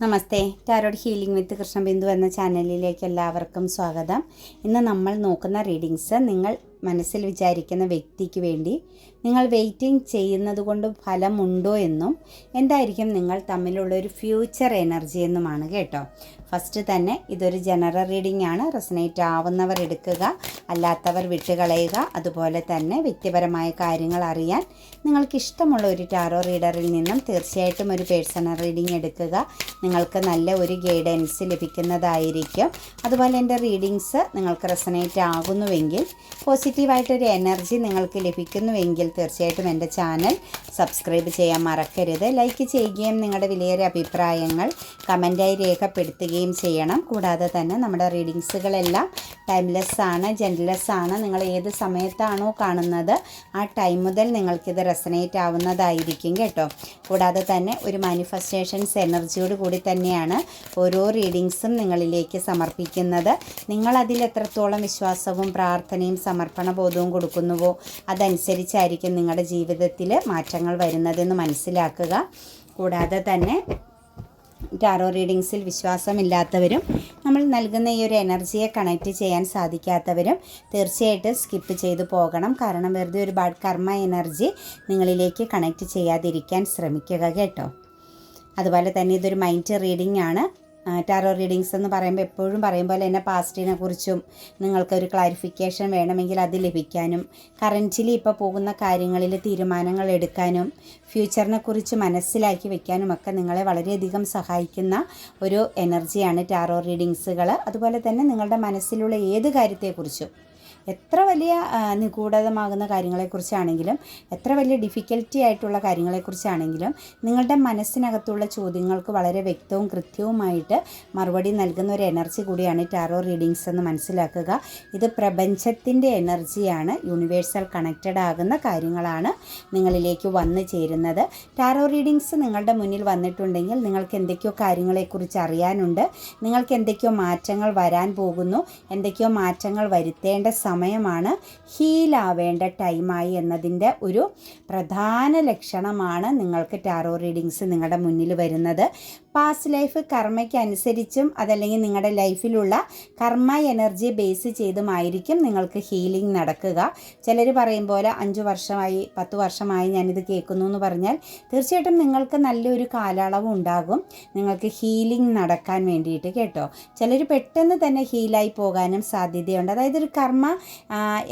Namaste. Tarot healing with Krishnabindu എന്ന ചാനലിലേക്ക് എല്ലാവർക്കും സ്വാഗതം. ഇന്ന് നമ്മൾ നോക്കുന്ന റീഡിങ്സ് നിങ്ങൾ മനസ്സിൽ വിചാരിക്കുന്ന വ്യക്തിക്ക് വേണ്ടി നിങ്ങൾ വെയിറ്റിംഗ് ചെയ്യുന്നത് കൊണ്ട് ഫലമുണ്ടോ എന്നും എന്തായിരിക്കും നിങ്ങൾ തമ്മിലുള്ള ഒരു ഫ്യൂച്ചർ എനർജി എന്നുമാണ് കേട്ടോ. ഫസ്റ്റ് തന്നെ ഇതൊരു ജനറൽ റീഡിംഗ് ആണ്. റെസനേറ്റ് ആവുന്നവർ എടുക്കുക അല്ലാത്തവർ വിട്ടുകളയുക. അതുപോലെ തന്നെ വ്യക്തിപരമായ കാര്യങ്ങൾ അറിയാൻ നിങ്ങൾക്ക് ഇഷ്ടമുള്ള ഒരു ടാറോ റീഡറിൽ നിന്നും തീർച്ചയായിട്ടും ഒരു പേഴ്സണൽ റീഡിംഗ് എടുക്കുക. നിങ്ങൾക്ക് നല്ല ഒരു ഗൈഡൻസ് ലഭിക്കുന്നതായിരിക്കും. അതുപോലെ എന്റെ റീഡിങ്സ് നിങ്ങൾക്ക് റെസനേറ്റ് ആകുന്നുവെങ്കിൽ പോസിറ്റീവായിട്ടൊരു എനർജി നിങ്ങൾക്ക് ലഭിക്കുന്നുവെങ്കിൽ തീർച്ചയായിട്ടും എന്റെ ചാനൽ സബ്സ്ക്രൈബ് ചെയ്യാൻ മറക്കരുത്. ലൈക്ക് ചെയ്യുകയും നിങ്ങളുടെ വിലയേറിയ അഭിപ്രായങ്ങൾ കമന്റായി രേഖപ്പെടുത്തുകയും ചെയ്യണം. കൂടാതെ തന്നെ നമ്മുടെ റീഡിങ്സുകളെല്ലാം ടൈംലെസ് ആണ് ജെൻലെസ് ആണ് നിങ്ങൾ ഏത് സമയത്താണോ കാണുന്നത് ആ ടൈം മുതൽ നിങ്ങൾക്കിത് റെസനേറ്റ് ആവുന്നതായിരിക്കും കേട്ടോ. കൂടാതെ തന്നെ ഒരു മാനിഫെസ്റ്റേഷൻസ് എനർജിയോട് കൂടി തന്നെയാണ് ഓരോ റീഡിങ്സും നിങ്ങളിലേക്ക് സമർപ്പിക്കുന്നത്. നിങ്ങളതിൽ എത്രത്തോളം വിശ്വാസവും പ്രാർത്ഥനയും സമർപ്പണ ബോധവും കൊടുക്കുന്നുവോ? അതനുസരിച്ചായിരിക്കും നിങ്ങളുടെ ജീവിതത്തിൽ മാറ്റങ്ങൾ വരുന്നതെന്ന് മനസ്സിലാക്കുക. കൂടാതെ തന്നെ ടാറോ റീഡിങ്സിൽ വിശ്വാസമില്ലാത്തവരും നമ്മൾ നൽകുന്ന ഈ ഒരു എനർജിയെ കണക്റ്റ് ചെയ്യാൻ സാധിക്കാത്തവരും തീർച്ചയായിട്ടും സ്കിപ്പ് ചെയ്തു പോകണം. കാരണം വെറുതെ ബാഡ് കർമ്മ എനർജി നിങ്ങളിലേക്ക് കണക്റ്റ് ചെയ്യാതിരിക്കാൻ ശ്രമിക്കുക കേട്ടോ. അതുപോലെ തന്നെ ഇതൊരു മൈൻഡ് റീഡിംഗ് ആണ്. ടാറോ റീഡിങ്സ് എന്ന് പറയുമ്പോൾ എപ്പോഴും പറയും പോലെ തന്നെ പാസ്റ്റിനെ കുറിച്ചും നിങ്ങൾക്കൊരു ക്ലാരിഫിക്കേഷൻ വേണമെങ്കിൽ അത് ലഭിക്കാനും കറന്റിലി ഇപ്പോൾ പോകുന്ന കാര്യങ്ങളിൽ തീരുമാനങ്ങൾ എടുക്കാനും ഫ്യൂച്ചറിനെ കുറിച്ച് മനസ്സിലാക്കി വെക്കാനും ഒക്കെ നിങ്ങളെ വളരെയധികം സഹായിക്കുന്ന ഒരു എനർജിയാണ് ടാറോ റീഡിങ്സുകൾ അതുപോലെ തന്നെ നിങ്ങളുടെ മനസ്സിലുള്ള ഏത് കാര്യത്തെക്കുറിച്ചും എത്ര വലിയ നിഗൂഢതമാകുന്ന കാര്യങ്ങളെക്കുറിച്ചാണെങ്കിലും എത്ര വലിയ ഡിഫിക്കൽറ്റി ആയിട്ടുള്ള കാര്യങ്ങളെക്കുറിച്ചാണെങ്കിലും നിങ്ങളുടെ മനസ്സിനകത്തുള്ള ചോദ്യങ്ങൾക്ക് വളരെ വ്യക്തവും കൃത്യവുമായിട്ട് മറുപടി നൽകുന്ന ഒരു എനർജി കൂടിയാണ് ടാറോ റീഡിങ്സ് എന്ന് മനസ്സിലാക്കുക. ഇത് പ്രപഞ്ചത്തിന്റെ എനർജിയാണ് യൂണിവേഴ്സൽ കണക്റ്റഡ് ആകുന്ന കാര്യങ്ങളാണ് നിങ്ങളിലേക്ക് വന്നു ചേരുന്നത്. ടാറോ റീഡിങ്സ് നിങ്ങളുടെ മുന്നിൽ വന്നിട്ടുണ്ടെങ്കിൽ നിങ്ങൾക്ക് എന്തൊക്കെയോ കാര്യങ്ങളെക്കുറിച്ച് അറിയാനുണ്ട് നിങ്ങൾക്ക് എന്തൊക്കെയോ മാറ്റങ്ങൾ വരാൻ പോകുന്നു എന്തൊക്കെയോ മാറ്റങ്ങൾ വരുത്തേണ്ട സമയമാണ് ഹീലാവേണ്ട ടൈമായി എന്നതിന്റെ ഒരു പ്രധാന ലക്ഷണമാണ് നിങ്ങൾക്ക് ടാറോ റീഡിങ്സ് നിങ്ങളുടെ മുന്നിൽ വരുന്നത്. പാസ്റ്റ് ലൈഫ് കർമ്മയ്ക്ക് അനുസരിച്ചും അതല്ലെങ്കിൽ നിങ്ങളുടെ ലൈഫിലുള്ള കർമ്മ എനർജി ബേസ് ചെയ്തുമായിരിക്കും നിങ്ങൾക്ക് ഹീലിംഗ് നടക്കുക. ചിലർ പറയും പോലെ അഞ്ച് വർഷമായി പത്ത് വർഷമായി ഞാനിത് കേൾക്കുന്നു എന്ന് പറഞ്ഞാൽ തീർച്ചയായിട്ടും നിങ്ങൾക്ക് നല്ലൊരു കാലയളവ് ഉണ്ടാകും. നിങ്ങൾക്ക് ഹീലിംഗ് നടക്കാൻ വേണ്ടിയിട്ട് കേട്ടോ. ചിലർ പെട്ടെന്ന് തന്നെ ഹീലായി പോകാനും സാധ്യതയുണ്ട്. അതായത് ഒരു കർമ്മ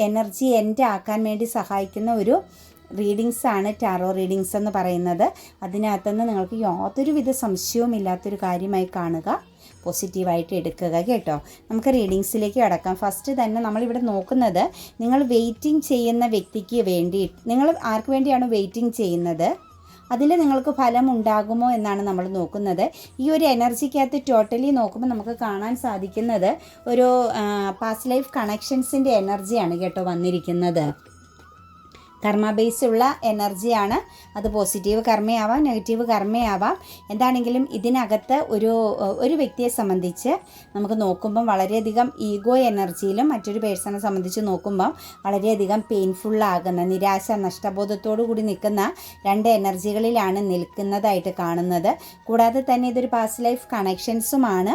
എനർജി എന്റെ ആക്കാൻ വേണ്ടി സഹായിക്കുന്ന ഒരു റീഡിങ്സ് ആണ് ടാറോ റീഡിങ്സ് എന്ന് പറയുന്നത്. അതിനകത്തുനിന്ന് നിങ്ങൾക്ക് യാതൊരുവിധ സംശയവും ഇല്ലാത്തൊരു കാര്യമായി കാണുക. പോസിറ്റീവായിട്ട് എടുക്കുക കേട്ടോ. നമുക്ക് റീഡിങ്സിലേക്ക് കടക്കാം. ഫസ്റ്റ് തന്നെ നമ്മളിവിടെ നോക്കുന്നത് നിങ്ങൾ വെയിറ്റിംഗ് ചെയ്യുന്ന വ്യക്തിക്ക് വേണ്ടി നിങ്ങൾ ആർക്ക് വേണ്ടിയാണ് വെയിറ്റിംഗ് ചെയ്യുന്നത്? അതിൽ നിങ്ങൾക്ക് ഫലം ഉണ്ടാകുമോ എന്നാണ് നമ്മൾ നോക്കുന്നത്. ഈ ഒരു എനർജിക്കകത്ത് ടോട്ടലി നോക്കുമ്പോൾ നമുക്ക് കാണാൻ സാധിക്കുന്നത് ഒരു പാസ്റ്റ് ലൈഫ് കണക്ഷൻസിന്റെ എനർജിയാണ് കേട്ടോ വന്നിരിക്കുന്നത്. കർമ്മ ബേസ് ഉള്ള എനർജിയാണ് അത് പോസിറ്റീവ് കർമ്മയാവാം നെഗറ്റീവ് കർമ്മയാവാം. എന്താണെങ്കിലും ഇതിനകത്ത് ഒരു ഒരു വ്യക്തിയെ സംബന്ധിച്ച് നമുക്ക് നോക്കുമ്പം വളരെയധികം ഈഗോ എനർജിയിലും മറ്റൊരു പേഴ്സണെ സംബന്ധിച്ച് നോക്കുമ്പം വളരെയധികം പെയിൻഫുള്ളാകുന്ന നിരാശ നഷ്ടബോധത്തോടു കൂടി നിൽക്കുന്ന രണ്ട് എനർജികളിലാണ് നിൽക്കുന്നതായിട്ട് കാണുന്നത്. കൂടാതെ തന്നെ ഇതൊരു പാസ്റ്റ് ലൈഫ് കണക്ഷൻസുമാണ്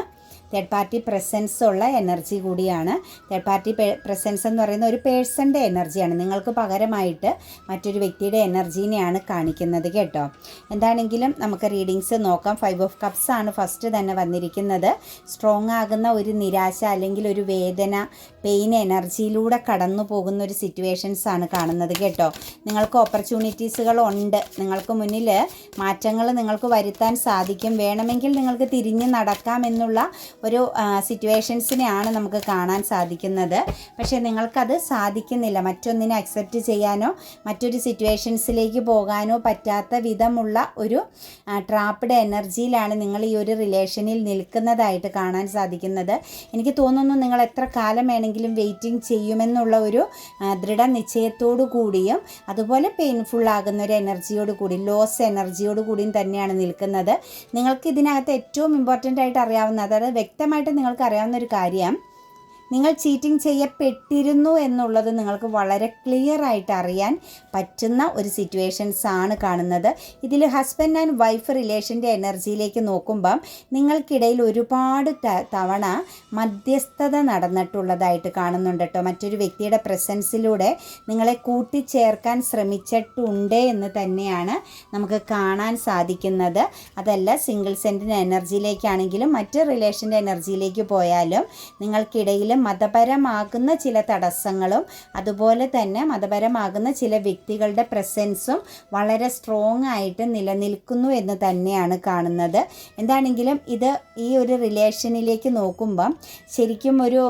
തേർഡ് പാർട്ടി പ്രസൻസ് ഉള്ള എനർജി കൂടിയാണ്. തേർഡ് പാർട്ടി പ്രസൻസ് എന്ന് പറയുന്ന ഒരു പേഴ്സന്റെ എനർജിയാണ് നിങ്ങൾക്ക് പകരമായിട്ട് മറ്റൊരു വ്യക്തിയുടെ എനർജീനെയാണ് കാണിക്കുന്നത് കേട്ടോ. എന്താണെങ്കിലും നമുക്ക് റീഡിങ്സ് നോക്കാം. ഫൈവ് ഓഫ് കപ്സ് ആണ് ഫസ്റ്റ് തന്നെ വന്നിരിക്കുന്നത്. സ്ട്രോങ് ആകുന്ന ഒരു നിരാശ അല്ലെങ്കിൽ ഒരു വേദന പെയിൻ എനർജിയിലൂടെ കടന്നു പോകുന്ന ഒരു സിറ്റുവേഷൻസ് ആണ് കാണുന്നത് കേട്ടോ. നിങ്ങൾക്ക് ഓപ്പർച്യൂണിറ്റീസുകൾ ഉണ്ട്. നിങ്ങൾക്ക് മുന്നിൽ മാറ്റങ്ങൾ നിങ്ങൾക്ക് വരുത്താൻ സാധിക്കും. വേണമെങ്കിൽ നിങ്ങൾക്ക് തിരിഞ്ഞ് നടക്കാം എന്നുള്ള ഒരു സിറ്റുവേഷൻസിനെയാണ് നമുക്ക് കാണാൻ സാധിക്കുന്നത്. പക്ഷേ നിങ്ങൾക്കത് സാധിക്കുന്നില്ല. മറ്റൊന്നിനെ അക്സെപ്റ്റ് ചെയ്യാനോ മറ്റൊരു സിറ്റുവേഷൻസിലേക്ക് പോകാനോ പറ്റാത്ത വിധമുള്ള ഒരു ട്രാപ്പ്ഡ് എനർജിയിലാണ് നിങ്ങൾ ഈ ഒരു റിലേഷനിൽ നിൽക്കുന്നതായിട്ട് കാണാൻ സാധിക്കുന്നത്. എനിക്ക് തോന്നുന്നു നിങ്ങൾ എത്ര കാലം വേണമെങ്കിലും വെയിറ്റിംഗ് ചെയ്യുമെന്നുള്ള ഒരു ദൃഢനിശ്ചയത്തോടു കൂടിയും അതുപോലെ പെയിൻഫുൾ ആകുന്ന ഒരു എനർജിയോട് കൂടി ലോസ് എനർജിയോട് കൂടിയും തന്നെയാണ് നിൽക്കുന്നത്. നിങ്ങൾക്ക് ഇതിനകത്ത് ഏറ്റവും ഇമ്പോർട്ടന്റ് ആയിട്ട് അറിയാവുന്ന അതായത് വ്യക്തമായിട്ട് നിങ്ങൾക്ക് അറിയാവുന്ന ഒരു കാര്യം. നിങ്ങൾ ചീറ്റിംഗ് ചെയ്യപ്പെട്ടിരുന്നു എന്നുള്ളത് നിങ്ങൾക്ക് വളരെ ക്ലിയർ ആയിട്ട് അറിയാൻ പറ്റുന്ന ഒരു സിറ്റുവേഷൻസ് ആണ് കാണുന്നത്. ഇതിൽ ഹസ്ബൻഡ് ആൻഡ് വൈഫ് റിലേഷന്റെ എനർജിയിലേക്ക് നോക്കുമ്പം നിങ്ങൾക്കിടയിൽ ഒരുപാട് തവണ മധ്യസ്ഥത നടന്നിട്ടുള്ളതായിട്ട് കാണുന്നുണ്ട് കേട്ടോ മറ്റൊരു വ്യക്തിയുടെ പ്രസൻസിലൂടെ നിങ്ങളെ കൂട്ടിച്ചേർക്കാൻ ശ്രമിച്ചിട്ടുണ്ട് എന്ന് തന്നെയാണ് നമുക്ക് കാണാൻ സാധിക്കുന്നത്. അതല്ല സിംഗിൾ സെന്റിന്റെ എനർജിയിലേക്കാണെങ്കിലും മറ്റ് റിലേഷന്റെ എനർജിയിലേക്ക് പോയാലും നിങ്ങൾക്കിടയിൽ മതപരമാകുന്ന ചില തടസ്സങ്ങളും അതുപോലെ തന്നെ മതപരമാകുന്ന ചില വ്യക്തികളുടെ പ്രസൻസും വളരെ സ്ട്രോങ് ആയിട്ട് നിലനിൽക്കുന്നു എന്ന് തന്നെയാണ് കാണുന്നത്. എന്താണെങ്കിലും ഇത് ഈ ഒരു റിലേഷനിലേക്ക് നോക്കുമ്പം ശരിക്കും ഒരു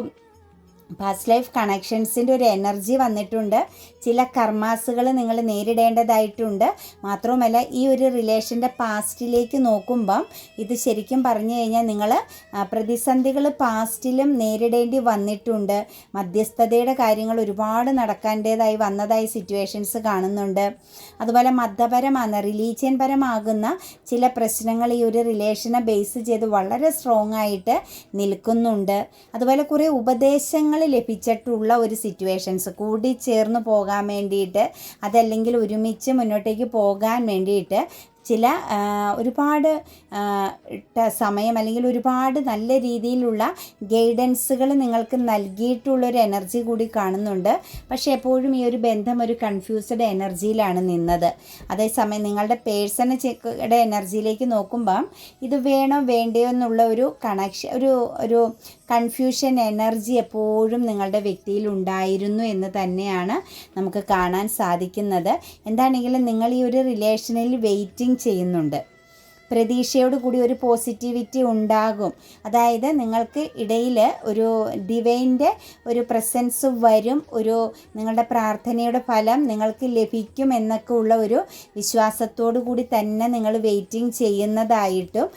പാസ്റ്റ് ലൈഫ് കണക്ഷൻസിന്റെ ഒരു എനർജി വന്നിട്ടുണ്ട്. ചില കർമാസുകൾ നിങ്ങൾ നേരിടേണ്ടതായിട്ടുണ്ട്. മാത്രവുമല്ല ഈ ഒരു റിലേഷന്റെ പാസ്റ്റിലേക്ക് നോക്കുമ്പം ഇത് ശരിക്കും പറഞ്ഞു കഴിഞ്ഞാൽ നിങ്ങൾ പ്രതിസന്ധികൾ പാസ്റ്റിലും നേരിടേണ്ടി വന്നിട്ടുണ്ട്. മധ്യസ്ഥതയുടെ കാര്യങ്ങൾ ഒരുപാട് നടക്കേണ്ടതായി വന്നതായി സിറ്റുവേഷൻസ് കാണുന്നുണ്ട്. അതുപോലെ മതപരമാണ് റിലീജിയൻ പരമാകുന്ന ചില പ്രശ്നങ്ങൾ ഈ ഒരു റിലേഷനെ ബേസ് ചെയ്ത് വളരെ സ്ട്രോങ് ആയിട്ട് നിൽക്കുന്നുണ്ട്. അതുപോലെ കുറേ ഉപദേശങ്ങൾ ലഭിച്ചിട്ടുള്ള ഒരു സിറ്റുവേഷൻസ് കൂടി ചേർന്ന് പോകാൻ വേണ്ടിയിട്ട് അതല്ലെങ്കിൽ ഒരുമിച്ച് മുന്നോട്ടേക്ക് പോകാൻ വേണ്ടിയിട്ട് ചില ഒരുപാട് സമയം അല്ലെങ്കിൽ ഒരുപാട് നല്ല രീതിയിലുള്ള ഗൈഡൻസുകൾ നിങ്ങൾക്ക് നൽകിയിട്ടുള്ളൊരു എനർജി കൂടി കാണുന്നുണ്ട്. പക്ഷേ എപ്പോഴും ഈ ഒരു ബന്ധം ഒരു കൺഫ്യൂസ്ഡ് എനർജിയിലാണ് നിന്നത്. അതേസമയം നിങ്ങളുടെ പേഴ്സണ ചെക്കുടെ എനർജിയിലേക്ക് നോക്കുമ്പം ഇത് വേണോ വേണ്ടയോ എന്നുള്ള ഒരു കണക്ഷൻ ഒരു ഒരു കൺഫ്യൂഷൻ എനർജി എപ്പോഴും നിങ്ങളുടെ വ്യക്തിയിൽ ഉണ്ടായിരുന്നു എന്ന് തന്നെയാണ് നമുക്ക് കാണാൻ സാധിക്കുന്നത്. എന്താണെങ്കിലും നിങ്ങൾ ഈ ഒരു റിലേഷനിൽ വെയിറ്റിംഗ് ചെയ്യുന്നുണ്ട്. പ്രതീക്ഷയോട് കൂടി ഒരു പോസിറ്റിവിറ്റി ഉണ്ടാകും. അതായത് നിങ്ങൾക്ക് ഇടയിൽ ഒരു ഡിവൈന്റെ ഒരു പ്രസൻസ് വരും ഒരു നിങ്ങളുടെ പ്രാർത്ഥനയുടെ ഫലം നിങ്ങൾക്ക് ലഭിക്കും എന്നൊക്കെ ഉള്ള ഒരു വിശ്വാസത്തോടു കൂടി തന്നെ നിങ്ങൾ വെയിറ്റിംഗ് ചെയ്യുന്നതായിട്ടും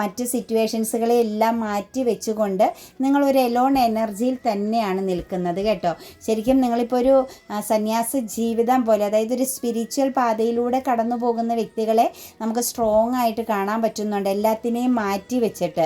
മറ്റ് സിറ്റുവേഷൻസുകളെ എല്ലാം മാറ്റി വെച്ചുകൊണ്ട് നിങ്ങളൊരു എലോൺ എനർജിയിൽ തന്നെയാണ് നിൽക്കുന്നത് കേട്ടോ. ശരിക്കും നിങ്ങളിപ്പോൾ ഒരു സന്യാസ ജീവിതം പോലെ അതായത് ഒരു സ്പിരിച്വൽ പാതയിലൂടെ കടന്നു പോകുന്ന വ്യക്തികളെ നമുക്ക് സ്ട്രോങ് ആയിട്ട് കാണാൻ പറ്റുന്നുണ്ട്. എല്ലാത്തിനെയും മാറ്റി വെച്ചിട്ട്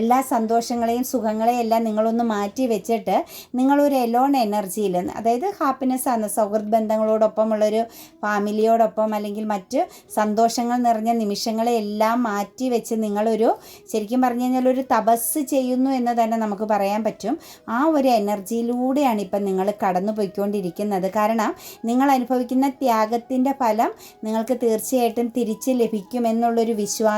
എല്ലാ സന്തോഷങ്ങളെയും സുഖങ്ങളെയും എല്ലാം നിങ്ങളൊന്ന് മാറ്റി വെച്ചിട്ട് നിങ്ങളൊരു എലോൺ എനർജിയിൽ അതായത് ഹാപ്പിനെസ് ആണ് സൗഹൃദ ബന്ധങ്ങളോടൊപ്പമുള്ളൊരു ഫാമിലിയോടൊപ്പം അല്ലെങ്കിൽ മറ്റ് സന്തോഷങ്ങൾ നിറഞ്ഞ നിമിഷങ്ങളെ എല്ലാം മാറ്റി വെച്ച് നിങ്ങളൊരു ശരിക്കും പറഞ്ഞു കഴിഞ്ഞാൽ ഒരു തപസ് ചെയ്യുന്നു എന്ന് തന്നെ നമുക്ക് പറയാൻ പറ്റും. ആ ഒരു എനർജിയിലൂടെയാണ് ഇപ്പം നിങ്ങൾ കടന്നു പോയിക്കൊണ്ടിരിക്കുന്നത് കാരണം നിങ്ങൾ അനുഭവിക്കുന്ന ത്യാഗത്തിന്റെ ഫലം നിങ്ങൾക്ക് തീർച്ചയായിട്ടും തിരിച്ച് ലഭിക്കുമെന്നുള്ളൊരു വിശ്വാസം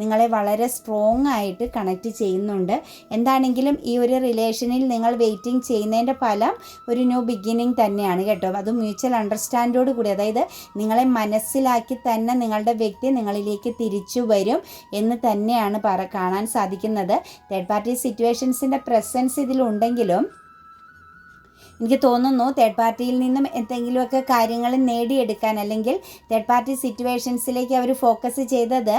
നിങ്ങളെ വളരെ സ്ട്രോങ് ആയിട്ട് കണക്റ്റ് ചെയ്യുന്നുണ്ട്. എന്താണെങ്കിലും ഈ ഒരു റിലേഷനിൽ നിങ്ങൾ വെയിറ്റിംഗ് ചെയ്യുന്നതിന്റെ ഫലം ഒരു ന്യൂ ബിഗിനിങ് തന്നെയാണ് കേട്ടോ. അത് മ്യൂച്വൽ അണ്ടർസ്റ്റാൻഡോട് കൂടി അതായത് നിങ്ങളെ മനസ്സിലാക്കി തന്നെ നിങ്ങളുടെ വ്യക്തി നിങ്ങളിലേക്ക് തിരിച്ചു വരും എന്ന് തന്നെയാണ് പറ കാണാൻ സാധിക്കുന്നത്. തേർഡ് പാർട്ടി സിറ്റുവേഷൻസിന്റെ പ്രസൻസ് ഇതിലുണ്ടെങ്കിലും എനിക്ക് തോന്നുന്നു തേർഡ് പാർട്ടിയിൽ നിന്നും എന്തെങ്കിലുമൊക്കെ കാര്യങ്ങൾ നേടിയെടുക്കാൻ അല്ലെങ്കിൽ തേർഡ് പാർട്ടി സിറ്റുവേഷൻസിലേക്ക് അവർ ഫോക്കസ് ചെയ്തത്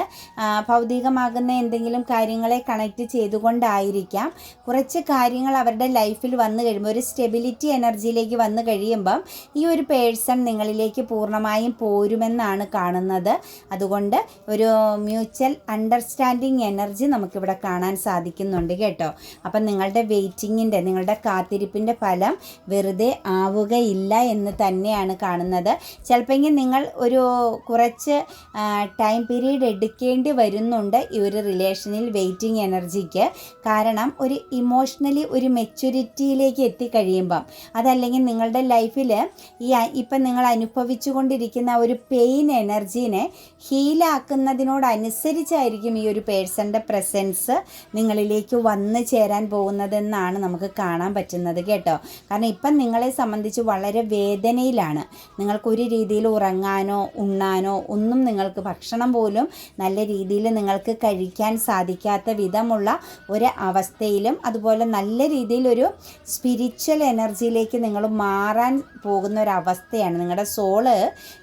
ഭൗതികമാകുന്ന എന്തെങ്കിലും കാര്യങ്ങളെ കണക്റ്റ് ചെയ്തുകൊണ്ടായിരിക്കാം. കുറച്ച് കാര്യങ്ങൾ അവരുടെ ലൈഫിൽ വന്നു കഴിയുമ്പോൾ ഒരു സ്റ്റെബിലിറ്റി എനർജിയിലേക്ക് വന്നു കഴിയുമ്പം ഈ ഒരു പേഴ്സൺ നിങ്ങളിലേക്ക് പൂർണമായും പോരുമെന്നാണ് കാണുന്നത്. അതുകൊണ്ട് ഒരു മ്യൂച്വൽ അണ്ടർസ്റ്റാൻഡിങ് എനർജി നമുക്കിവിടെ കാണാൻ സാധിക്കുന്നുണ്ട് കേട്ടോ. അപ്പം നിങ്ങളുടെ വെയിറ്റിങ്ങിന്റെ നിങ്ങളുടെ കാത്തിരിപ്പിന്റെ ഫലം വെറുതെ ആവുകയില്ല എന്ന് തന്നെയാണ് കാണുന്നത്. ചിലപ്പോൾ നിങ്ങൾ ഒരു കുറച്ച് ടൈം പീരീഡ് എടുക്കേണ്ടി വരുന്നുണ്ട് ഈ ഒരു റിലേഷനിൽ വെയിറ്റിംഗ് എനർജിക്ക് കാരണം ഒരു ഇമോഷണലി ഒരു മെച്യൂരിറ്റിയിലേക്ക് എത്തിക്കഴിയുമ്പം അതല്ലെങ്കിൽ നിങ്ങളുടെ ലൈഫിൽ ഈ ഇപ്പം നിങ്ങൾ അനുഭവിച്ചുകൊണ്ടിരിക്കുന്ന ഒരു പെയിൻ എനർജീനെ ഹീലാക്കുന്നതിനോടനുസരിച്ചായിരിക്കും ഈ ഒരു പേഴ്സന്റെ പ്രസൻസ് നിങ്ങളിലേക്ക് വന്നു ചേരാൻ പോകുന്നതെന്നാണ് നമുക്ക് കാണാൻ പറ്റുന്നത് കേട്ടോ. കാരണം ഇപ്പം നിങ്ങളെ സംബന്ധിച്ച് വളരെ വേദനയിലാണ്. നിങ്ങൾക്കൊരു രീതിയിൽ ഉറങ്ങാനോ ഉണ്ണാനോ ഒന്നും നിങ്ങൾക്ക് ഭക്ഷണം പോലും നല്ല രീതിയിൽ നിങ്ങൾക്ക് കഴിക്കാൻ സാധിക്കാത്ത വിധമുള്ള ഒരു അവസ്ഥയിലും അതുപോലെ നല്ല രീതിയിലൊരു സ്പിരിച്വൽ എനർജിയിലേക്ക് നിങ്ങൾ മാറാൻ പോകുന്ന ഒരു അവസ്ഥയാണ്. നിങ്ങളുടെ സോൾ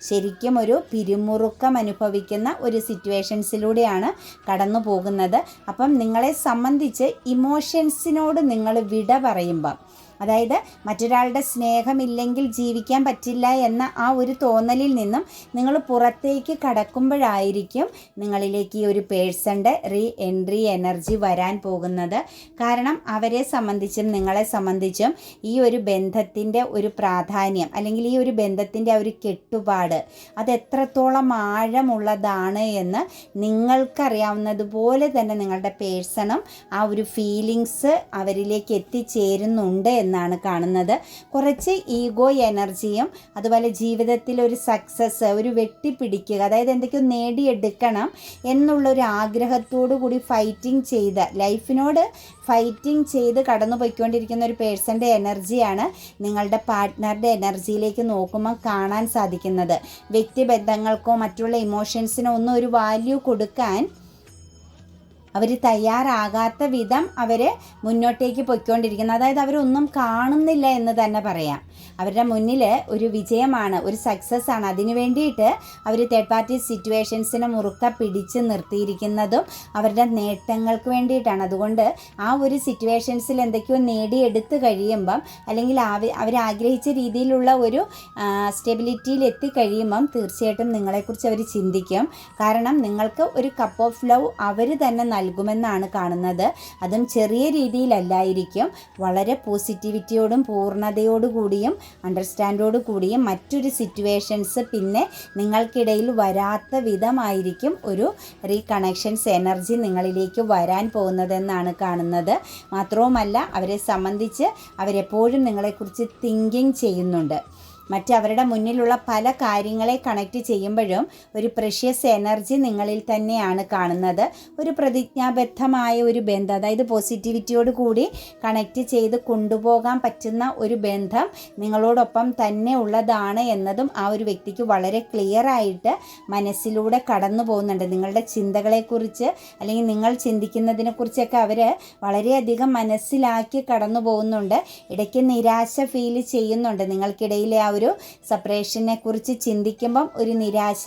ശരിക്കും ഒരു പിരിമുറുക്കം അനുഭവിക്കുന്ന ഒരു സിറ്റുവേഷൻസിലൂടെയാണ് കടന്നു പോകുന്നത് അപ്പം നിങ്ങളെ സംബന്ധിച്ച് ഇമോഷൻസിനോട് നിങ്ങൾ വിട പറയുമ്പം അതായത് മറ്റൊരാളുടെ സ്നേഹമില്ലെങ്കിൽ ജീവിക്കാൻ പറ്റില്ല എന്ന ആ ഒരു തോന്നലിൽ നിന്നും നിങ്ങൾ പുറത്തേക്ക് കടക്കുമ്പോഴായിരിക്കും നിങ്ങളിലേക്ക് ഈ ഒരു പേഴ്സന്റെ റീ എൻട്രി എനർജി വരാൻ പോകുന്നത്. കാരണം അവരെ സംബന്ധിച്ചും നിങ്ങളെ സംബന്ധിച്ചും ഈ ഒരു ബന്ധത്തിന്റെ ഒരു പ്രാധാന്യം അല്ലെങ്കിൽ ഈ ഒരു ബന്ധത്തിന്റെ ഒരു കെട്ടുപാട് അത് എത്രത്തോളം ആഴമുള്ളതാണ് എന്ന് നിങ്ങൾക്കറിയാവുന്നതുപോലെ തന്നെ നിങ്ങളുടെ പേഴ്സണും ആ ഒരു ഫീലിങ്സ് അവരിലേക്ക് എത്തിച്ചേരുന്നുണ്ട് എന്നാണ് കാണുന്നത്. കുറച്ച് ഈഗോ എനർജിയും അതുപോലെ ജീവിതത്തിൽ ഒരു സക്സസ് ഒരു വെട്ടിപ്പിടിക്കുക അതായത് എന്തൊക്കെയോ നേടിയെടുക്കണം എന്നുള്ളൊരു ആഗ്രഹത്തോടു കൂടി ഫൈറ്റിംഗ് ചെയ്ത് ലൈഫിനോട് ഫൈറ്റിംഗ് ചെയ്ത് കടന്നു പോയിക്കൊണ്ടിരിക്കുന്ന ഒരു പേഴ്സന്റെ എനർജിയാണ് നിങ്ങളുടെ പാർട്ട്ണറുടെ എനർജിയിലേക്ക് നോക്കുമ്പോൾ കാണാൻ സാധിക്കുന്നത്. വ്യക്തിബന്ധങ്ങൾക്കോ മറ്റുള്ള ഇമോഷൻസിനോ ഒന്നും ഒരു വാല്യൂ കൊടുക്കാൻ അവർ തയ്യാറാകാത്ത വിധം അവർ മുന്നോട്ടേക്ക് പൊയ്ക്കൊണ്ടിരിക്കുന്നത് അതായത് അവരൊന്നും കാണുന്നില്ല എന്ന് തന്നെ പറയാം. അവരുടെ മുന്നിൽ ഒരു വിജയമാണ് ഒരു സക്സസ് ആണ്. അതിനു വേണ്ടിയിട്ട് അവർ തേർഡ് പാർട്ടി സിറ്റുവേഷൻസിനെ മുറുക്ക പിടിച്ച് നിർത്തിയിരിക്കുന്നതും അവരുടെ നേട്ടങ്ങൾക്ക് വേണ്ടിയിട്ടാണ്. അതുകൊണ്ട് ആ ഒരു സിറ്റുവേഷൻസിൽ എന്തൊക്കെയോ നേടിയെടുത്ത് കഴിയുമ്പം അല്ലെങ്കിൽ അവർ ആഗ്രഹിച്ച രീതിയിലുള്ള ഒരു സ്റ്റെബിലിറ്റിയിൽ എത്തിക്കഴിയുമ്പം തീർച്ചയായിട്ടും നിങ്ങളെക്കുറിച്ച് അവർ ചിന്തിക്കും. കാരണം നിങ്ങൾക്ക് ഒരു കപ്പ് ഓഫ് ലവ് അവർ തന്നെ നൽകുമെന്നാണ് കാണുന്നത്. അതും ചെറിയ രീതിയിലല്ലായിരിക്കും. വളരെ പോസിറ്റിവിറ്റിയോടും പൂർണതയോടുകൂടിയും അണ്ടർസ്റ്റാൻഡോടു കൂടിയും മറ്റൊരു സിറ്റുവേഷൻസ് പിന്നെ നിങ്ങൾക്കിടയിൽ വരാത്ത വിധമായിരിക്കും ഒരു റീകണക്ഷൻസ് എനർജി നിങ്ങളിലേക്ക് വരാൻ പോകുന്നതെന്നാണ് കാണുന്നത്. മാത്രവുമല്ല അവരെ സംബന്ധിച്ച് അവരെപ്പോഴും നിങ്ങളെക്കുറിച്ച് തിങ്കിങ് ചെയ്യുന്നുണ്ട്. മറ്റ് അവരുടെ മുന്നിലുള്ള പല കാര്യങ്ങളെ കണക്ട് ചെയ്യുമ്പോഴും ഒരു പ്രഷ്യസ് എനർജി നിങ്ങളിൽ തന്നെയാണ് കാണുന്നത്. ഒരു പ്രതിജ്ഞാബദ്ധമായ ഒരു ബന്ധം അതായത് പോസിറ്റിവിറ്റിയോട് കൂടി കണക്റ്റ് ചെയ്ത് കൊണ്ടുപോകാൻ പറ്റുന്ന ഒരു ബന്ധം നിങ്ങളോടൊപ്പം തന്നെ ഉള്ളതാണ് എന്നതും ആ ഒരു വ്യക്തിക്ക് വളരെ ക്ലിയർ ആയിട്ട് മനസ്സിലൂടെ കടന്നു പോകുന്നുണ്ട്. നിങ്ങളുടെ ചിന്തകളെക്കുറിച്ച് അല്ലെങ്കിൽ നിങ്ങൾ ചിന്തിക്കുന്നതിനെക്കുറിച്ചൊക്കെ അവർ വളരെയധികം മനസ്സിലാക്കി കടന്നു പോകുന്നുണ്ട്. ഇടയ്ക്ക് നിരാശ ഫീൽ ചെയ്യുന്നുണ്ട്. നിങ്ങൾക്കിടയിലെ ആ ഒരു സെപ്പറേഷനെ കുറിച്ച് ചിന്തിക്കുമ്പം ഒരു നിരാശ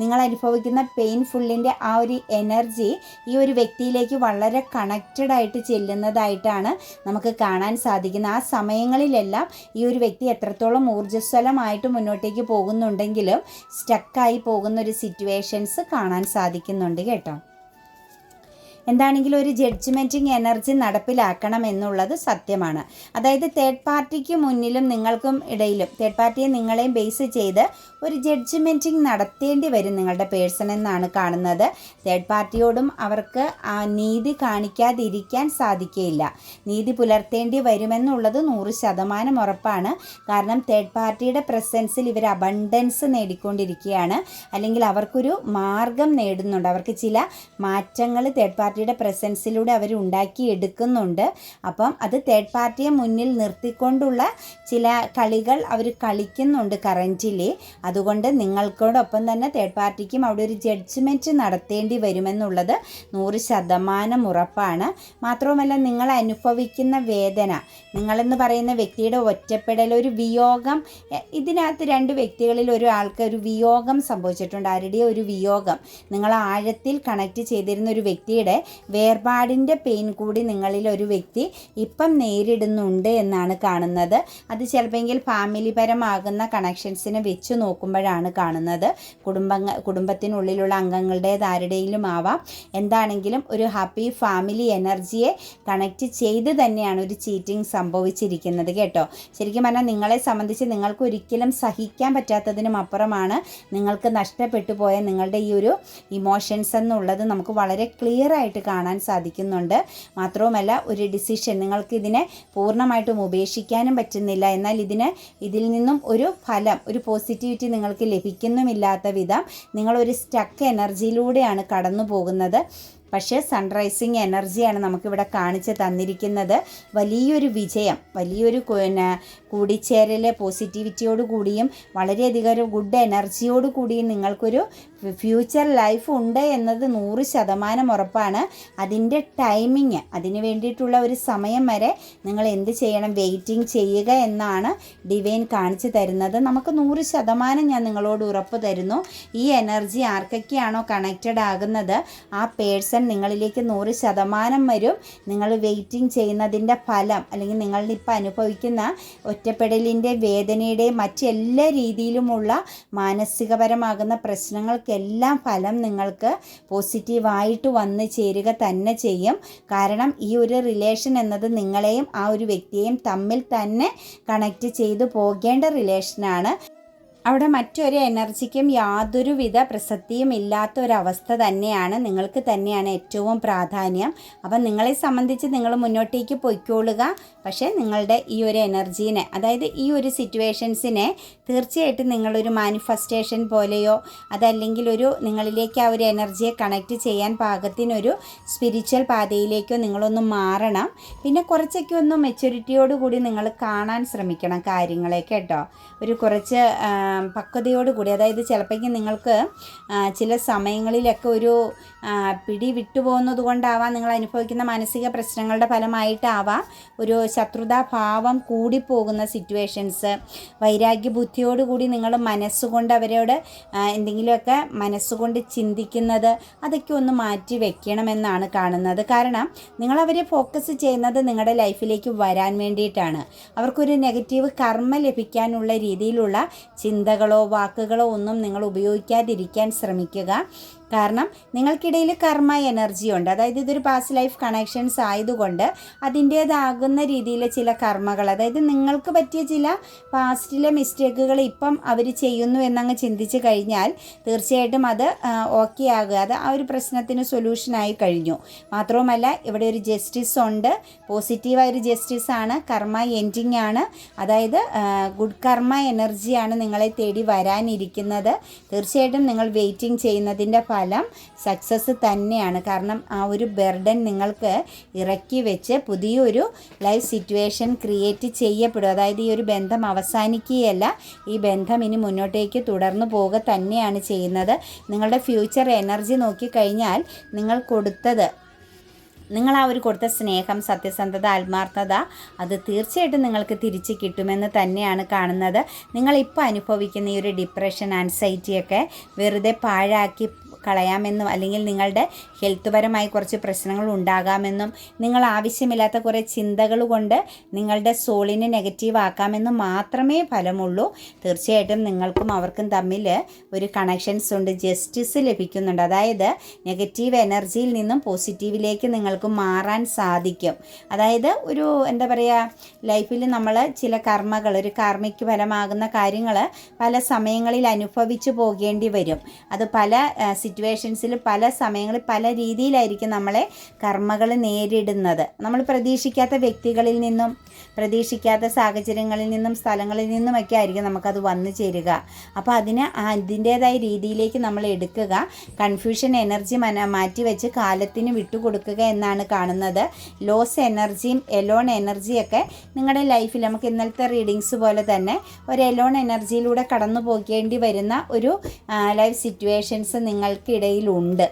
നിങ്ങൾ അനുഭവിക്കുന്ന പെയിൻഫുള്ളിന്റെ ആ ഒരു എനർജി ഈ ഒരു വ്യക്തിയിലേക്ക് വളരെ കണക്റ്റഡ് ആയിട്ട് ചെല്ലുന്നതായിട്ടാണ് നമുക്ക് കാണാൻ സാധിക്കുന്നത്. ആ സമയങ്ങളിലെല്ലാം ഈ ഒരു വ്യക്തി എത്രത്തോളം ഊർജസ്വലമായിട്ട് മുന്നോട്ടേക്ക് പോകുന്നുണ്ടെങ്കിലും സ്റ്റക്കായി പോകുന്ന ഒരു സിറ്റുവേഷൻസ് കാണാൻ സാധിക്കുന്നുണ്ട് കേട്ടോ. എന്താണെങ്കിലും ഒരു ജഡ്ജ്മെന്റിങ് എനർജി നടപ്പിലാക്കണം എന്നുള്ളത് സത്യമാണ്. അതായത് തേർഡ് പാർട്ടിക്ക് മുന്നിലും നിങ്ങൾക്കും ഇടയിലും തേർഡ് പാർട്ടിയെ നിങ്ങളെയും ബേസ് ചെയ്ത് ഒരു ജഡ്ജ്മെന്റിങ് നടത്തേണ്ടി വരും നിങ്ങളുടെ പേഴ്സൺ എന്നാണ് കാണുന്നത്. തേർഡ് പാർട്ടിയോടും അവർക്ക് നീതി കാണിക്കാതിരിക്കാൻ സാധിക്കുകയില്ല നീതി പുലർത്തേണ്ടി വരുമെന്നുള്ളത് നൂറ് ശതമാനം ഉറപ്പാണ്. കാരണം തേർഡ് പാർട്ടിയുടെ പ്രസൻസിൽ ഇവർ അബണ്ടൻസ് നേടിക്കൊണ്ടിരിക്കുകയാണ്. അല്ലെങ്കിൽ അവർക്കൊരു മാർഗം നേടുന്നുണ്ട്. അവർക്ക് ചില മാറ്റങ്ങൾ തേർഡ് പാർട്ടി പാർട്ടിയുടെ പ്രസൻസിലൂടെ അവർ ഉണ്ടാക്കി എടുക്കുന്നുണ്ട് അപ്പം അത് തേർഡ് പാർട്ടിയെ മുന്നിൽ നിർത്തിക്കൊണ്ടുള്ള ചില കളികൾ അവർ കളിക്കുന്നുണ്ട് കറന്റിലി അതുകൊണ്ട് നിങ്ങൾക്കോടൊപ്പം തന്നെ തേർഡ് പാർട്ടിക്കും അവിടെ ഒരു ജഡ്ജ്മെന്റ് നടത്തേണ്ടി വരുമെന്നുള്ളത് നൂറ് ശതമാനം ഉറപ്പാണ്. മാത്രവുമല്ല നിങ്ങൾ അനുഭവിക്കുന്ന വേദന നിങ്ങളെന്ന് പറയുന്ന വ്യക്തിയുടെ ഒറ്റപ്പെടൽ ഒരു വിയോഗം ഇതിനകത്ത് രണ്ട് വ്യക്തികളിൽ ഒരാൾക്ക് ഒരു വിയോഗം സംഭവിച്ചിട്ടുണ്ട്. ആരുടെയോ ഒരു വിയോഗം. നിങ്ങൾ ആഴത്തിൽ കണക്ട് ചെയ്തിരുന്ന ഒരു വ്യക്തിയുടെ വേർപാടിന്റെ പെയിൻ കൂടി നിങ്ങളിൽ ഒരു വ്യക്തി ഇപ്പം നേരിടുന്നുണ്ട് എന്നാണ് കാണുന്നത്. അത് ചിലപ്പോൾ ഫാമിലിപരമാകുന്ന കണക്ഷൻസിനെ വെച്ച് നോക്കുമ്പോഴാണ് കാണുന്നത്. കുടുംബ കുടുംബത്തിനുള്ളിലുള്ള അംഗങ്ങളുടേത് ആരുടെയിലും ആവാം. എന്താണെങ്കിലും ഒരു ഹാപ്പി ഫാമിലി എനർജിയെ കണക്റ്റ് ചെയ്ത് തന്നെയാണ് ഒരു ചീറ്റിംഗ് സംഭവിച്ചിരിക്കുന്നത് കേട്ടോ. ശരിക്കും പറഞ്ഞാൽ നിങ്ങളെ സംബന്ധിച്ച് നിങ്ങൾക്ക് ഒരിക്കലും സഹിക്കാൻ പറ്റാത്തതിനും അപ്പുറമാണ് നിങ്ങൾക്ക് നഷ്ടപ്പെട്ടു പോയ നിങ്ങളുടെ ഈ ഒരു ഇമോഷൻസ് എന്നുള്ളത് നമുക്ക് വളരെ ക്ലിയർ ആയിട്ട് കാണാൻ സാധിക്കുന്നുണ്ട്. മാത്രവുമല്ല ഒരു ഡിസിഷൻ നിങ്ങൾക്ക് ഇതിനെ പൂർണമായിട്ടും ഉപേക്ഷിക്കാനും പറ്റുന്നില്ല. എന്നാൽ ഇതിന് ഇതിൽ നിന്നും ഒരു ഫലം ഒരു പോസിറ്റിവിറ്റി നിങ്ങൾക്ക് ലഭിക്കുന്നുമില്ലാത്ത വിധം നിങ്ങളൊരു സ്റ്റക്ക് എനർജിയിലൂടെയാണ് കടന്നു പോകുന്നത്. പക്ഷേ സൺറൈസിങ് എനർജിയാണ് നമുക്കിവിടെ കാണിച്ച് തന്നിരിക്കുന്നത്. വലിയൊരു വിജയം വലിയൊരു കൂടിച്ചേരൽ പോസിറ്റിവിറ്റിയോട് കൂടിയും വളരെയധികം ഒരു ഗുഡ് എനർജിയോട് കൂടിയും നിങ്ങൾക്കൊരു ഫ്യൂച്ചർ ലൈഫ് ഉണ്ട് എന്നത് നൂറ് ശതമാനം ഉറപ്പാണ്. അതിന്റെ ടൈമിങ് അതിന് വേണ്ടിയിട്ടുള്ള ഒരു സമയം വരെ നിങ്ങൾ എന്ത് ചെയ്യണം വെയിറ്റിംഗ് ചെയ്യുക എന്നാണ് ഡിവൈൻ കാണിച്ചു തരുന്നത്. നമുക്ക് നൂറ് ശതമാനം ഞാൻ നിങ്ങളോട് ഉറപ്പ് തരുന്നു. ഈ എനർജി ആർക്കൊക്കെയാണോ കണക്റ്റഡ് ആകുന്നത് ആ പേഴ്സൺ നിങ്ങളിലേക്ക് നൂറ് ശതമാനം വരും. നിങ്ങൾ വെയിറ്റിംഗ് ചെയ്യുന്നതിന്റെ ഫലം അല്ലെങ്കിൽ നിങ്ങളിപ്പോൾ അനുഭവിക്കുന്ന ഒറ്റപ്പെടലിന്റെ വേദനയുടെ മറ്റെല്ലാ രീതിയിലുമുള്ള മാനസികപരമാകുന്ന പ്രശ്നങ്ങൾക്കെല്ലാം ഫലം നിങ്ങൾക്ക് പോസിറ്റീവായിട്ട് വന്ന് ചേരുക തന്നെ ചെയ്യും. കാരണം ഈ ഒരു റിലേഷൻ എന്നത് നിങ്ങളെയും ആ ഒരു വ്യക്തിയെയും തമ്മിൽ തന്നെ കണക്റ്റ് ചെയ്തു പോകേണ്ട റിലേഷനാണ്. അവിടെ മറ്റൊരു എനർജിക്കും യാതൊരുവിധ പ്രസക്തിയും ഇല്ലാത്ത ഒരവസ്ഥ തന്നെയാണ്. നിങ്ങൾക്ക് തന്നെയാണ് ഏറ്റവും പ്രാധാന്യം. അപ്പം നിങ്ങളെ സംബന്ധിച്ച് നിങ്ങൾ മുന്നോട്ടേക്ക് പൊയ്ക്കോളുക പക്ഷേ നിങ്ങളുടെ ഈ ഒരു എനർജീനെ അതായത് ഈ ഒരു സിറ്റുവേഷൻസിനെ തീർച്ചയായിട്ടും നിങ്ങളൊരു മാനിഫെസ്റ്റേഷൻ പോലെയോ അതല്ലെങ്കിൽ ഒരു നിങ്ങളിലേക്ക് ആ ഒരു എനർജിയെ കണക്റ്റ് ചെയ്യാൻ പാകത്തിനൊരു സ്പിരിച്വൽ പാതയിലേക്കോ നിങ്ങളൊന്ന് മാറണം. പിന്നെ കുറച്ചൊക്കെ ഒന്ന് മെച്യൂരിറ്റിയോട് കൂടി നിങ്ങൾ കാണാൻ ശ്രമിക്കണം കാര്യങ്ങളെ കേട്ടോ. ഒരു കുറച്ച് പക്വതയോടുകൂടി അതായത് ചിലപ്പോഴേക്കും നിങ്ങൾക്ക് ചില സമയങ്ങളിലൊക്കെ ഒരു പിടി വിട്ടുപോകുന്നത് കൊണ്ടാവാം നിങ്ങൾ അനുഭവിക്കുന്ന മാനസിക പ്രശ്നങ്ങളുടെ ഫലമായിട്ടാവാം ഒരു ശത്രുതാഭാവം കൂടിപ്പോകുന്ന സിറ്റുവേഷൻസ് വൈരാഗ്യ ബുദ്ധിയോടുകൂടി നിങ്ങൾ മനസ്സുകൊണ്ട് അവരോട് എന്തെങ്കിലുമൊക്കെ മനസ്സുകൊണ്ട് ചിന്തിക്കുന്നത് അതൊക്കെ ഒന്ന് മാറ്റി വെക്കണമെന്നാണ് കാണുന്നത്. കാരണം നിങ്ങളവരെ ഫോക്കസ് ചെയ്യുന്നത് നിങ്ങളുടെ ലൈഫിലേക്ക് വരാൻ വേണ്ടിയിട്ടാണ്. അവർക്കൊരു നെഗറ്റീവ് കർമ്മ ലഭിക്കാനുള്ള രീതിയിലുള്ള ചിന്തകളോ വാക്കുകളോ ഒന്നും നിങ്ങൾ ഉപയോഗിക്കാതിരിക്കാൻ ശ്രമിക്കുക. കാരണം നിങ്ങൾക്കിടയിൽ കർമ്മ എനർജി ഉണ്ട്. അതായത് ഇതൊരു പാസ്റ്റ് ലൈഫ് കണക്ഷൻസ് ആയതുകൊണ്ട് അതിന്റേതാകുന്ന രീതിയിൽ ചില കർമ്മകൾ അതായത് നിങ്ങൾക്ക് പറ്റിയ ചില പാസ്റ്റിലെ മിസ്റ്റേക്കുകൾ ഇപ്പം അവർ ചെയ്യുന്നു എന്നങ്ങ് ചിന്തിച്ച് കഴിഞ്ഞാൽ തീർച്ചയായിട്ടും അത് ഓക്കെ ആകുക. അത് ആ ഒരു പ്രശ്നത്തിന് സൊല്യൂഷനായി കഴിഞ്ഞു. മാത്രവുമല്ല ഇവിടെ ഒരു ജസ്റ്റിസ് ഉണ്ട്. പോസിറ്റീവായ ഒരു ജസ്റ്റിസ് ആണ്. കർമ്മ എൻഡിങ് ആണ്. അതായത് ഗുഡ് കർമ്മ എനർജിയാണ് നിങ്ങളെ തേടി വരാനിരിക്കുന്നത്. തീർച്ചയായിട്ടും നിങ്ങൾ വെയിറ്റിംഗ് ചെയ്യുന്നതിന്റെ ഫലം സക്സസ് തന്നെയാണ്. കാരണം ആ ഒരു ബെർഡൻ നിങ്ങൾക്ക് ഇറക്കി വെച്ച് പുതിയൊരു ലൈഫ് സിറ്റുവേഷൻ ക്രിയേറ്റ് ചെയ്യപ്പെടും. അതായത് ഈ ഒരു ബന്ധം അവസാനിക്കുകയല്ല ഈ ബന്ധം ഇനി മുന്നോട്ടേക്ക് തുടർന്നു പോവുക തന്നെയാണ് ചെയ്യുന്നത്. നിങ്ങളുടെ ഫ്യൂച്ചർ എനർജി നോക്കിക്കഴിഞ്ഞാൽ നിങ്ങൾ കൊടുത്തത് നിങ്ങൾ ആ ഒരു കൊടുത്ത സ്നേഹം സത്യസന്ധത ആത്മാർത്ഥത അത് തീർച്ചയായിട്ടും നിങ്ങൾക്ക് തിരിച്ച് കിട്ടുമെന്ന് തന്നെയാണ് കാണുന്നത്. നിങ്ങളിപ്പോൾ അനുഭവിക്കുന്ന ഈ ഒരു ഡിപ്രഷൻ ആൻസൈറ്റിയൊക്കെ വെറുതെ പാഴാക്കി കളയാമെന്നും അല്ലെങ്കിൽ നിങ്ങളുടെ ഹെൽത്ത് പരമായി കുറച്ച് പ്രശ്നങ്ങൾ ഉണ്ടാകാമെന്നും നിങ്ങൾ ആവശ്യമില്ലാത്ത കുറേ ചിന്തകൾ കൊണ്ട് നിങ്ങളുടെ സോളിനെ നെഗറ്റീവ് ആക്കാമെന്നും മാത്രമേ ഫലമുള്ളൂ. തീർച്ചയായിട്ടും നിങ്ങൾക്കും അവർക്കും തമ്മിൽ ഒരു കണക്ഷൻസ് ഉണ്ട് ജസ്റ്റിസ് ലഭിക്കുന്നുണ്ട്. അതായത് നെഗറ്റീവ് എനർജിയിൽ നിന്നും പോസിറ്റീവിലേക്ക് നിങ്ങൾക്ക് മാറാൻ സാധിക്കും. അതായത് ഒരു എന്താ പറയുക ലൈഫിൽ നമ്മൾ ചില കർമ്മകൾ ഒരു കാർമ്മിക്ക് ഫലമാകുന്ന കാര്യങ്ങൾ പല സമയങ്ങളിൽ അനുഭവിച്ചു പോകേണ്ടി വരും. അത് പല സിറ്റുവേഷൻസിൽ പല സമയങ്ങളിൽ പല രീതിയിലായിരിക്കും നമ്മളെ കർമ്മകൾ നേരിടുന്നത്. നമ്മൾ പ്രതീക്ഷിക്കാത്ത വ്യക്തികളിൽ നിന്നും പ്രതീക്ഷിക്കാത്ത സാഹചര്യങ്ങളിൽ നിന്നും സ്ഥലങ്ങളിൽ നിന്നുമൊക്കെ ആയിരിക്കും നമുക്കത് വന്നു ചേരുക. അപ്പോൾ അതിന് അതിന്റേതായ രീതിയിലേക്ക് നമ്മൾ എടുക്കുക. കൺഫ്യൂഷൻ എനർജി മന മാറ്റി വെച്ച് കാലത്തിന് വിട്ടുകൊടുക്കുക എന്നാണ് കാണുന്നത്. ലോസ് എനർജിയും എലോൺ എനർജിയൊക്കെ നിങ്ങളുടെ ലൈഫിൽ നമുക്ക് ഇന്നലത്തെ റീഡിങ്സ് പോലെ തന്നെ ഒരു എലോൺ എനർജിയിലൂടെ കടന്നു പോകേണ്ടി വരുന്ന ഒരു ലൈഫ് സിറ്റുവേഷൻസ് നിങ്ങൾക്കിടയിലുണ്ട്.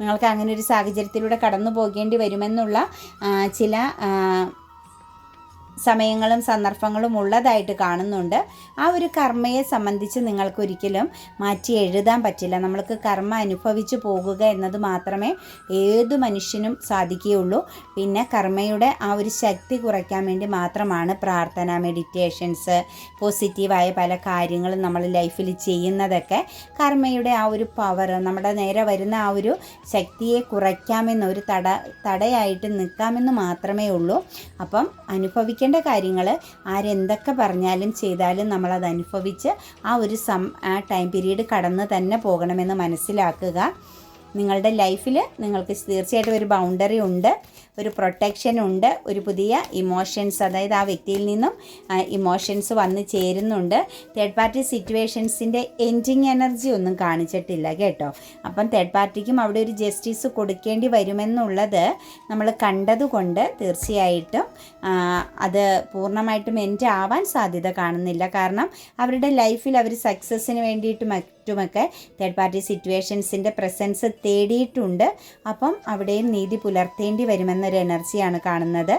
നിങ്ങൾക്ക് അങ്ങനെ ഒരു സാഹചര്യത്തിലൂടെ കടന്നു പോകേണ്ടി വരുമെന്നുള്ള ചില സമയങ്ങളും സന്ദർഭങ്ങളും ഉള്ളതായിട്ട് കാണുന്നുണ്ട്. ആ ഒരു കർമ്മയെ സംബന്ധിച്ച് നിങ്ങൾക്കൊരിക്കലും മാറ്റി എഴുതാൻ പറ്റില്ല. നമ്മൾക്ക് കർമ്മ അനുഭവിച്ച് പോകുക എന്നത് മാത്രമേ ഏതു മനുഷ്യനും സാധിക്കുകയുള്ളൂ. പിന്നെ കർമ്മയുടെ ആ ഒരു ശക്തി കുറയ്ക്കാൻ വേണ്ടി മാത്രമാണ് പ്രാർത്ഥന മെഡിറ്റേഷൻസ് പോസിറ്റീവായ പല കാര്യങ്ങളും നമ്മൾ ലൈഫിൽ ചെയ്യുന്നതൊക്കെ കർമ്മയുടെ ആ ഒരു പവർ നമ്മുടെ നേരെ വരുന്ന ആ ഒരു ശക്തിയെ കുറയ്ക്കാമെന്ന് ഒരു തട തടയായിട്ട് നിൽക്കാമെന്ന് മാത്രമേ ഉള്ളൂ. അപ്പം അനുഭവിക്കാൻ അനുഭവിക്കേണ്ട കാര്യങ്ങൾ ആരെന്തൊക്കെ പറഞ്ഞാലും ചെയ്താലും നമ്മളത് അനുഭവിച്ച് ആ ഒരു സം ആ ടൈം പീരീഡ് കടന്ന് തന്നെ പോകണമെന്ന് മനസ്സിലാക്കുക. നിങ്ങളുടെ ലൈഫിൽ നിങ്ങൾക്ക് തീർച്ചയായിട്ടും ഒരു ബൗണ്ടറി ഉണ്ട്. ഒരു പ്രൊട്ടക്ഷൻ ഉണ്ട് ഒരു പുതിയ ഇമോഷൻസ് അതായത് ആ വ്യക്തിയിൽ നിന്നും ഇമോഷൻസ് വന്ന് ചേരുന്നുണ്ട്. തേർഡ് പാർട്ടി സിറ്റുവേഷൻസിന്റെ എൻഡിങ് എനർജി ഒന്നും കാണിച്ചിട്ടില്ല കേട്ടോ. അപ്പം തേർഡ് പാർട്ടിക്കും അവിടെ ഒരു ജസ്റ്റിസ് കൊടുക്കേണ്ടി വരുമെന്നുള്ളത് നമ്മൾ കണ്ടതുകൊണ്ട് തീർച്ചയായിട്ടും അത് പൂർണമായിട്ടും എൻഡ് ആവാൻ സാധ്യത കാണുന്നില്ല. കാരണം അവരുടെ ലൈഫിൽ അവർ സക്സസ്സിന് വേണ്ടിയിട്ട് മറ്റുമൊക്കെ തേർഡ് പാർട്ടി സിറ്റുവേഷൻസിന്റെ പ്രസൻസ് തേടിയിട്ടുണ്ട്. അപ്പം അവിടെയും നീതി പുലർത്തേണ്ടി വരുമെന്നൊരു എനർജിയാണ് കാണുന്നത്.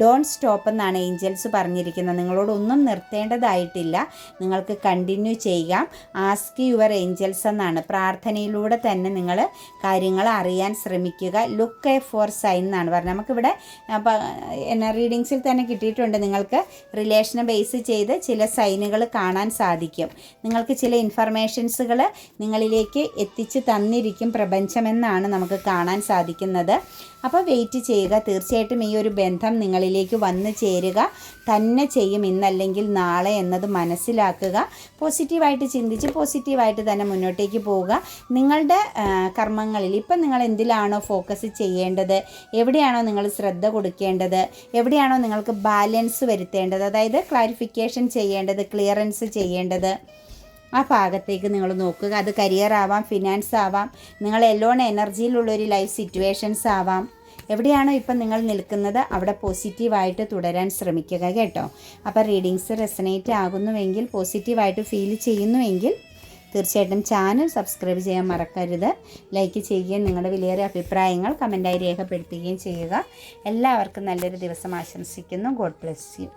ഡോൺ സ്റ്റോപ്പ് എന്നാണ് ഏഞ്ചൽസ് പറഞ്ഞിരിക്കുന്നത്. നിങ്ങളോടൊന്നും നിർത്തേണ്ടതായിട്ടില്ല. നിങ്ങൾക്ക് കണ്ടിന്യൂ ചെയ്യാം. ആസ്ക് യുവർ ഏഞ്ചൽസ് എന്നാണ്. പ്രാർത്ഥനയിലൂടെ തന്നെ നിങ്ങൾ കാര്യങ്ങൾ അറിയാൻ ശ്രമിക്കുക. ലുക്ക് എ ഫോർ സൈൻ എന്നാണ് പറഞ്ഞത്. നമുക്കിവിടെ എന്ന റീഡിങ്സിൽ തന്നെ കിട്ടിയിട്ടുണ്ട്. നിങ്ങൾക്ക് റിലേഷനെ ബേസ് ചെയ്ത് ചില സൈനുകൾ കാണാൻ സാധിക്കും. നിങ്ങൾക്ക് ചില ഇൻഫർമേഷൻസുകൾ നിങ്ങളിലേക്ക് എത്തിച്ചു തന്നിരിക്കും പ്രപഞ്ചമെന്നാണ് നമുക്ക് കാണാൻ സാധിക്കുന്നത്. അപ്പോൾ വെയിറ്റ് ചെയ്യുക. തീർച്ചയായിട്ടും ഈ ഒരു ബന്ധം നിങ്ങളിലേക്ക് വന്നു ചേരുക. തന്നെ ചെയ്യും ഇന്നല്ലെങ്കിൽ നാളെ എന്നത് മനസ്സിലാക്കുക. പോസിറ്റീവായിട്ട് ചിന്തിച്ച് പോസിറ്റീവായിട്ട് തന്നെ മുന്നോട്ടേക്ക് പോവുക. നിങ്ങളുടെ കർമ്മങ്ങളിൽ ഇപ്പം നിങ്ങൾ എന്തിലാണോ ഫോക്കസ് ചെയ്യേണ്ടത്? എവിടെയാണോ നിങ്ങൾ ശ്രദ്ധ കൊടുക്കേണ്ടത്? എവിടെയാണോ നിങ്ങൾക്ക് ബാലൻസ് വരുത്തേണ്ടത്? അതായത് ക്ലാരിഫിക്കേഷൻ ചെയ്യേണ്ടത് ക്ലിയറൻസ് ചെയ്യേണ്ടത്. ആ ഭാഗത്തേക്ക് നിങ്ങൾ നോക്കുക. അത് കരിയർ ആവാം ഫിനാൻസ് ആവാം നിങ്ങൾ എല്ലോൺ എനർജിയിലുള്ളൊരു ലൈഫ് സിറ്റുവേഷൻസ് ആവാം. എവിടെയാണോ ഇപ്പം നിങ്ങൾ നിൽക്കുന്നത് അവിടെ പോസിറ്റീവായിട്ട് തുടരാൻ ശ്രമിക്കുക കേട്ടോ. അപ്പോൾ റീഡിങ്സ് റെസനേറ്റ് ആകുന്നുവെങ്കിൽ പോസിറ്റീവായിട്ട് ഫീൽ ചെയ്യുന്നുവെങ്കിൽ തീർച്ചയായിട്ടും ചാനൽ സബ്സ്ക്രൈബ് ചെയ്യാൻ മറക്കരുത്. ലൈക്ക് ചെയ്യുകയും നിങ്ങളുടെ വിലയേറിയ അഭിപ്രായങ്ങൾ കമന്റായി രേഖപ്പെടുത്തുകയും ചെയ്യുക. എല്ലാവർക്കും നല്ലൊരു ദിവസം ആശംസിക്കുന്നു. God bless you